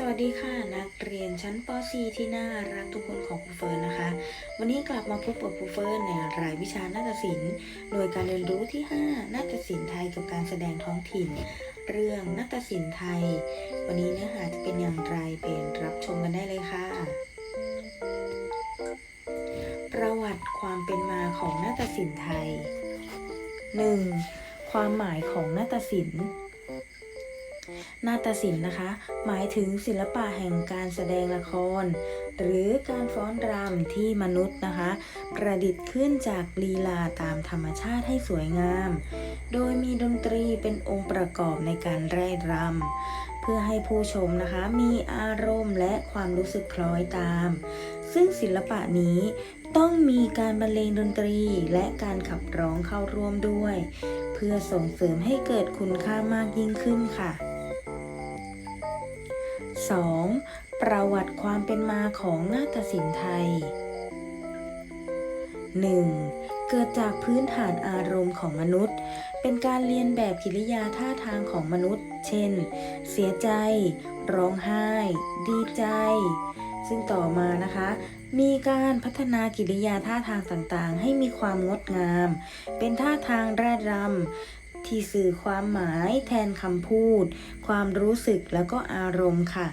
สวัสดีค่ะ นักเรียนชั้นป .4 ที่น่ารักทุกคนของครูเฟิร์นนะคะ วันนี้กลับมาพบกับครูเฟิร์นในรายวิชานาฏศิลป์หน่วยการเรียนรู้ที่ 5นาฏศิลป์ไทยกับการแสดงท้องถิ่น เรื่องนาฏศิลป์ไทย วันนี้เนื้อหาจะเป็นอย่างไรเป็นรับชมกันได้เลยค่ะ ประวัติความเป็นมาของนาฏศิลป์ไทย 1. ความหมายของนาฏศิลป์ นาฏศิลป์นะคะ หมายถึงศิลปะแห่งการแสดงละคร หรือการฟ้อนรำที่มนุษย์นะคะ ประดิษฐ์ขึ้นจากลีลาตามธรรมชาติให้สวยงาม โดยมีดนตรีเป็นองค์ประกอบในการไร่รำเพื่อให้ผู้ชมนะคะมีอารมณ์และความรู้สึกคล้อยตาม ซึ่งศิลปะนี้ต้องมีการบรรเลงดนตรีและการขับร้องเข้าร่วมด้วย เพื่อส่งเสริมให้เกิดคุณค่ามากยิ่งขึ้นค่ะ 2. ประวัติความเป็นมาของนาฏศิลป์ไทย 1. เกิดจากพื้นฐานอารมณ์ของมนุษย์ เป็นการเรียนแบบกิริยาท่าทางของมนุษย์ เช่น เสียใจ ร้องไห้ ดีใจ ซึ่งต่อมานะคะ มีการพัฒนากิริยาท่าทางต่างๆ ให้มีความงดงาม เป็นท่าทางร่ายรำ ที่สื่อความหมายแทนคำพูด ความรู้สึกแล้วก็อารมณ์ค่ะ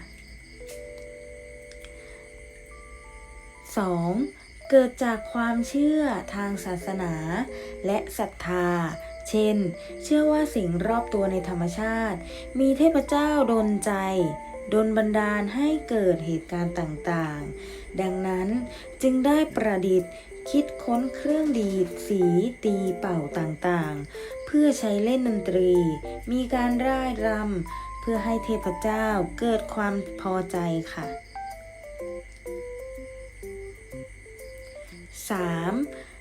2. เกิดจากความเชื่อทางศาสนา และศรัทธา เช่น เชื่อว่าสิ่งรอบตัวในธรรมชาติ มีเทพเจ้าดลใจดลบันดาลให้เกิดเหตุการณ์ต่างๆ ดังนั้นจึงได้ประดิษฐ์ คิดค้นเครื่องดีด สี ตีเป่าต่างๆ เพื่อใช้เล่นดนตรี มีการร่ายรำเพื่อให้เทพเจ้าเกิดความพอใจค่ะ 3.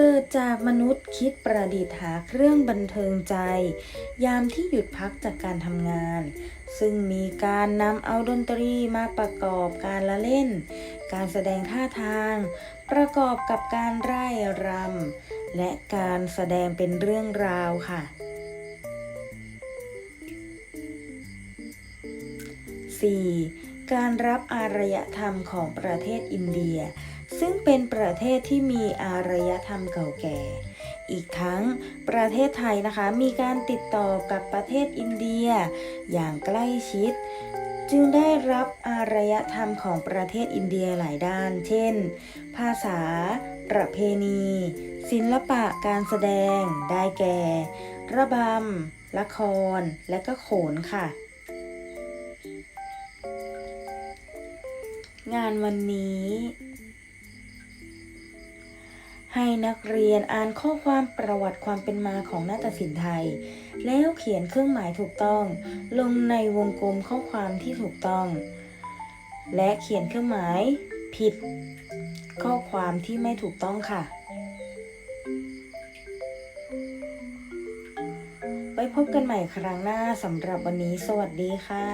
เกิดจากมนุษย์คิดประดิษฐ์หาเครื่องบันเทิงใจ ยามที่หยุดพักจากการทำงาน ซึ่งมีการนำเอาดนตรีมาประกอบการละเล่น การแสดงท่าทาง ประกอบกับการไร่รำและการแสดงเป็นเรื่องราวค่ะ 4. การรับอารยธรรมของประเทศอินเดีย ซึ่งเป็นประเทศที่มีอารยธรรมเก่าแก่ อีกทั้งประเทศไทยนะคะ มีการติดต่อกับประเทศอินเดีย อย่างใกล้ชิด จึงได้รับอารยธรรมของประเทศอินเดียหลายด้าน เช่น ภาษา ประเพณี ศิลปะการแสดง ได้แก่ ระบำ ละคร และก็โขนค่ะงานวันนี้ ให้นักเรียนอ่านข้อความประวัติความเป็นมาของนาฏศิลป์ไทย แล้วเขียนเครื่องหมายถูกต้อง ลงในวงกลมข้อความที่ถูกต้อง และเขียนเครื่องหมายผิด ข้อความที่ไม่ถูกต้องค่ะ ไว้พบกันใหม่ครั้งหน้าสำหรับวันนี้ สวัสดีค่ะ